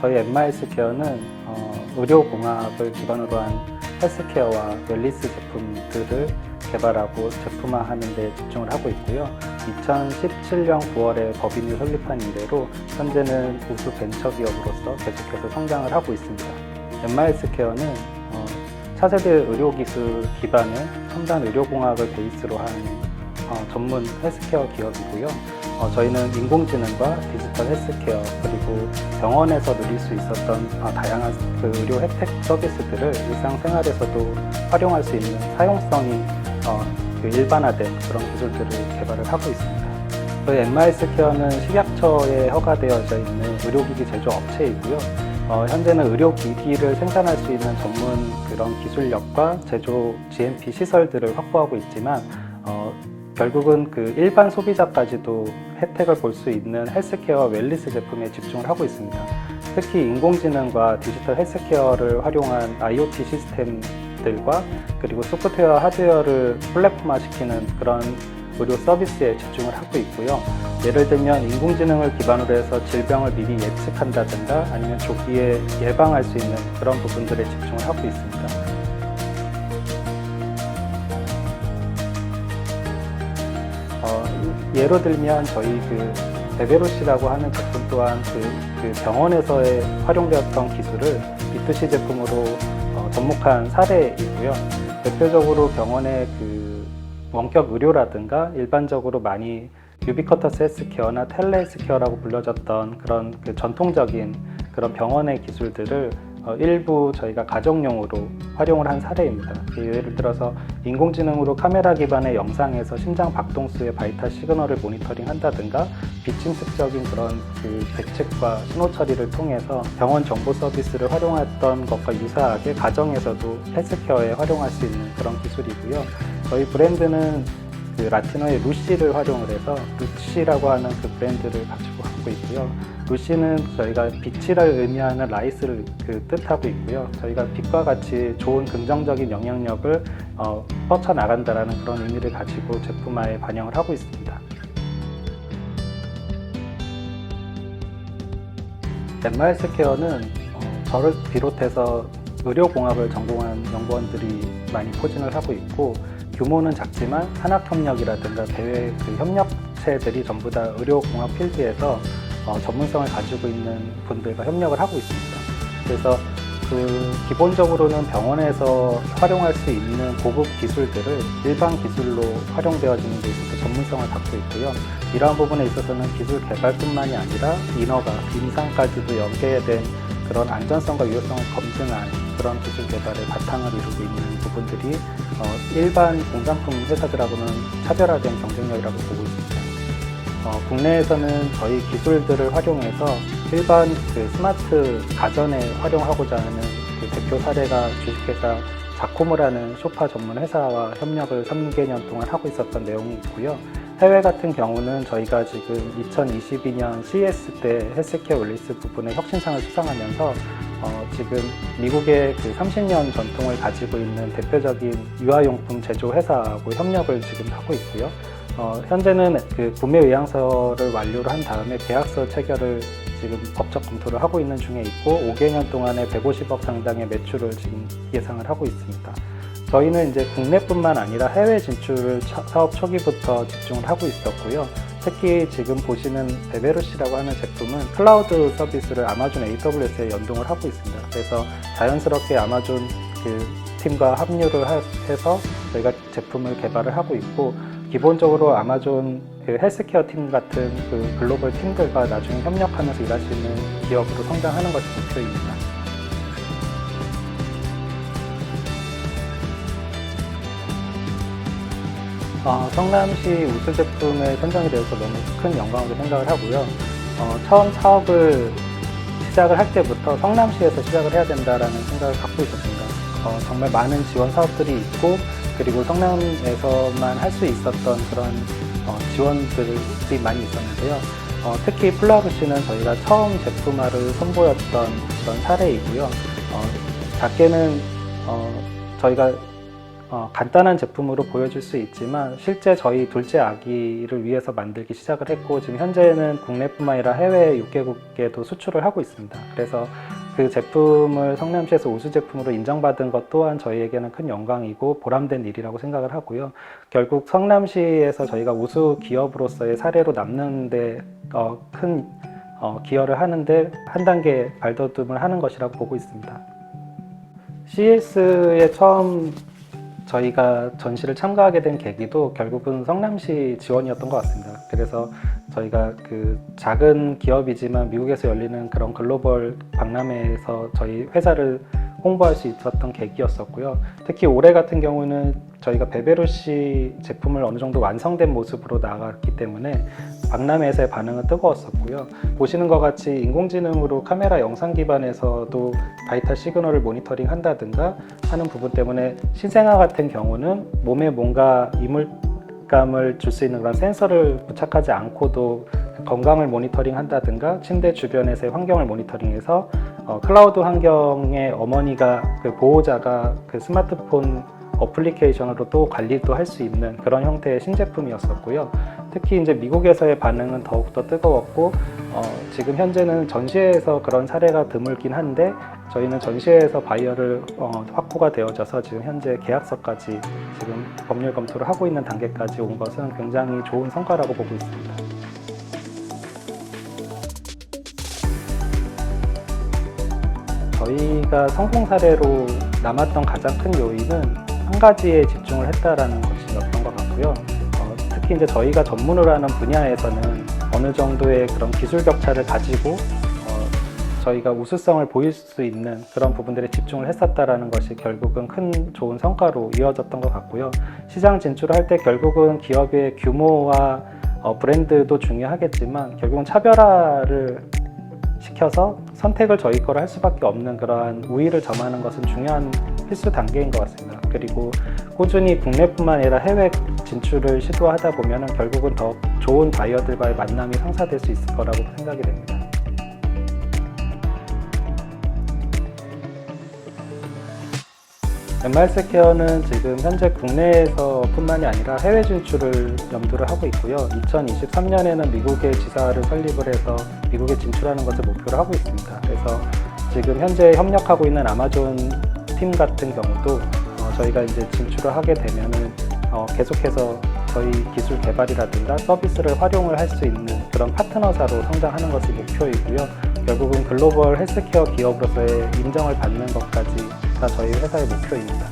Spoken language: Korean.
저희 엠마이스 케어는 어, 의료공학을 기반으로 한 헬스케어와 웰리스 제품들을 개발하고 제품화하는 데 집중을 하고 있고요. 2017년 9월에 법인을 설립한 이래로 현재는 우수 벤처 기업으로서 계속해서 성장을 하고 있습니다. 엠마이스 케어는 어, 차세대 의료기술 기반의 첨단 의료공학을 베이스로 한 어, 전문 헬스케어 기업이고요. 어, 저희는 인공지능과 디지털 헬스케어 그리고 병원에서 누릴 수 있었던 어, 다양한 그 의료 혜택 서비스들을 일상생활에서도 활용할 수 있는 사용성이 어, 그 일반화된 그런 기술들을 개발을 하고 있습니다. 저희 엠마이스 케어는 식약처에 허가되어져 있는 의료기기 제조 업체이고요. 어, 현재는 의료기기를 생산할 수 있는 전문 그런 기술력과 제조 GMP 시설들을 확보하고 있지만 어, 결국은 그 일반 소비자까지도 혜택을 볼 수 있는 헬스케어 웰리스 제품에 집중을 하고 있습니다. 특히 인공지능과 디지털 헬스케어를 활용한 IoT 시스템들과 그리고 소프트웨어 하드웨어를 플랫폼화시키는 그런 의료 서비스에 집중을 하고 있고요. 예를 들면 인공지능을 기반으로 해서 질병을 미리 예측한다든가 아니면 조기에 예방할 수 있는 그런 부분들에 집중을 하고 있습니다. 예로 들면 저희 그 베베로시라고 하는 제품 또한 그, 그 병원에서의 활용되었던 기술을 B2C 제품으로 어, 접목한 사례이고요. 대표적으로 병원의 그 원격 의료라든가 일반적으로 많이 유비쿼터스 헬스케어나 텔레 헬스케어라고 불려졌던 그런 그 전통적인 그런 병원의 기술들을 어, 일부 저희가 가정용으로 활용을 한 사례입니다. 예를 들어서 인공지능으로 카메라 기반의 영상에서 심장 박동수의 바이탈 시그널을 모니터링 한다든가 비침습적인 그런 그 대책과 신호 처리를 통해서 병원 정보 서비스를 활용했던 것과 유사하게 가정에서도 헬스케어에 활용할 수 있는 그런 기술이고요. 저희 브랜드는 그 라틴어의 루시를 활용을 해서 루시라고 하는 그 브랜드를 가지고 하고 있고요. 루시는 저희가 빛이를 의미하는 라이스를 그 뜻하고 있고요. 저희가 빛과 같이 좋은 긍정적인 영향력을 어, 뻗쳐 나간다라는 그런 의미를 가지고 제품화에 반영을 하고 있습니다. 덴마헬스 케어는 어, 저를 비롯해서 의료공학을 전공한 연구원들이 많이 포진을 하고 있고 규모는 작지만 산학협력이라든가 대외 그 협력체들이 전부 다 의료공학 필드에서 어, 전문성을 가지고 있는 분들과 협력을 하고 있습니다. 그래서 그 기본적으로는 병원에서 활용할 수 있는 고급 기술들을 일반 기술로 활용되어지는 데 있어서 전문성을 갖고 있고요. 이러한 부분에 있어서는 기술 개발뿐만이 아니라 인허가, 임상까지도 연계된 그런 안전성과 유효성을 검증한 그런 기술 개발의 바탕을 이루고 있는 부분들이 어, 일반 공산품 회사들하고는 차별화된 경쟁력이라고 보고 있습니다. 어, 국내에서는 저희 기술들을 활용해서 일반 그 스마트 가전에 활용하고자 하는 그 대표 사례가 주식회사 자코모라는 쇼파 전문 회사와 협력을 3개년 동안 하고 있었던 내용이 있고요. 해외 같은 경우는 저희가 지금 2022년 CES 때 헬스케어 릴리스 부분에 혁신상을 수상하면서 어, 지금 미국의 그 30년 전통을 가지고 있는 대표적인 유아용품 제조 회사하고 협력을 지금 하고 있고요. 어, 현재는 그 구매 의향서를 완료를 한 다음에 계약서 체결을 지금 법적 검토를 하고 있는 중에 있고 5개년 동안에 150억 상당의 매출을 지금 예상을 하고 있습니다. 저희는 이제 국내뿐만 아니라 해외 진출을 차- 사업 초기부터 집중을 하고 있었고요. 특히 지금 보시는 베베루시라고 하는 제품은 클라우드 서비스를 아마존 AWS에 연동을 하고 있습니다. 그래서 자연스럽게 아마존 그 팀과 합류를 하- 해서 저희가 제품을 개발을 하고 있고 기본적으로 아마존 그 헬스케어 팀 같은 그 글로벌 팀들과 나중에 협력하면서 일할 수 있는 기업으로 성장하는 것이 목표입니다. 어, 성남시 우수 제품에 선정이 되어서 너무 큰 영광으로 생각을 하고요. 어, 처음 사업을 시작을 할 때부터 성남시에서 시작을 해야 된다라는 생각을 갖고 있었습니다. 어, 정말 많은 지원 사업들이 있고 그리고 성남에서만 할 수 있었던 그런 어, 지원들이 많이 있었는데요. 어, 특히 플라우시는 저희가 처음 제품화를 선보였던 그런 사례이고요. 어, 작게는 어, 저희가 어, 간단한 제품으로 보여줄 수 있지만 실제 저희 둘째 아기를 위해서 만들기 시작을 했고 지금 현재는 국내뿐만 아니라 해외 6개국에도 수출을 하고 있습니다. 그래서 그 제품을 성남시에서 우수 제품으로 인정받은 것 또한 저희에게는 큰 영광이고 보람된 일이라고 생각을 하고요. 결국 성남시에서 저희가 우수 기업으로서의 사례로 남는데 어, 큰 어, 기여를 하는데 한 단계 발돋움을 하는 것이라고 보고 있습니다. CS에 처음 저희가 전시를 참가하게 된 계기도 결국은 성남시 지원이었던 것 같습니다. 그래서 저희가 그 작은 기업이지만 미국에서 열리는 그런 글로벌 박람회에서 저희 회사를 홍보할 수 있었던 계기였었고요. 특히 올해 같은 경우는 저희가 베베루시 제품을 어느 정도 완성된 모습으로 나갔기 때문에 박람회에서의 반응은 뜨거웠었고요. 보시는 것 같이 인공지능으로 카메라 영상 기반에서도 바이탈 시그널을 모니터링 한다든가 하는 부분 때문에 신생아 같은 경우는 몸에 뭔가 이물 감을 줄 수 있는 그런 센서를 부착하지 않고도 건강을 모니터링 한다든가 침대 주변에서의 환경을 모니터링해서 어, 클라우드 환경의 어머니가 그 보호자가 그 스마트폰 어플리케이션으로 또 관리도 할 수 있는 그런 형태의 신제품이었었고요. 특히 이제 미국에서의 반응은 더욱더 뜨거웠고 어, 지금 현재는 전시회에서 그런 사례가 드물긴 한데 저희는 전시회에서 바이어를 어, 확보가 되어져서 지금 현재 계약서까지 지금 법률 검토를 하고 있는 단계까지 온 것은 굉장히 좋은 성과라고 보고 있습니다. 저희가 성공 사례로 남았던 가장 큰 요인은 한 가지에 집중을 했다라는 것이었던 것 같고요. 어, 특히 이제 저희가 전문으로 하는 분야에서는 어느 정도의 그런 기술 격차를 가지고 어, 저희가 우수성을 보일 수 있는 그런 부분들에 집중을 했었다라는 것이 결국은 큰 좋은 성과로 이어졌던 것 같고요. 시장 진출을 할때 결국은 기업의 규모와 어, 브랜드도 중요하겠지만 결국은 차별화를 시켜서 선택을 저희 거로 할 수밖에 없는 그러한 우위를 점하는 것은 중요한 필수 단계인 것 같습니다. 그리고 꾸준히 국내뿐만 아니라 해외 진출을 시도하다 보면 결국은 더 좋은 바이어들과의 만남이 성사될 수 있을 거라고 생각이 됩니다. 엠마이스 케어는 지금 현재 국내에서 뿐만이 아니라 해외 진출을 염두를 하고 있고요. 2023년에는 미국의 지사를 설립을 해서 미국에 진출하는 것을 목표로 하고 있습니다. 그래서 지금 현재 협력하고 있는 아마존 팀 같은 경우도 어, 저희가 이제 진출을 하게 되면은 어, 계속해서 저희 기술 개발이라든가 서비스를 활용을 할 수 있는 그런 파트너사로 성장하는 것이 목표이고요. 결국은 글로벌 헬스케어 기업으로서의 인정을 받는 것까지 가 저희 회사의 목표입니다.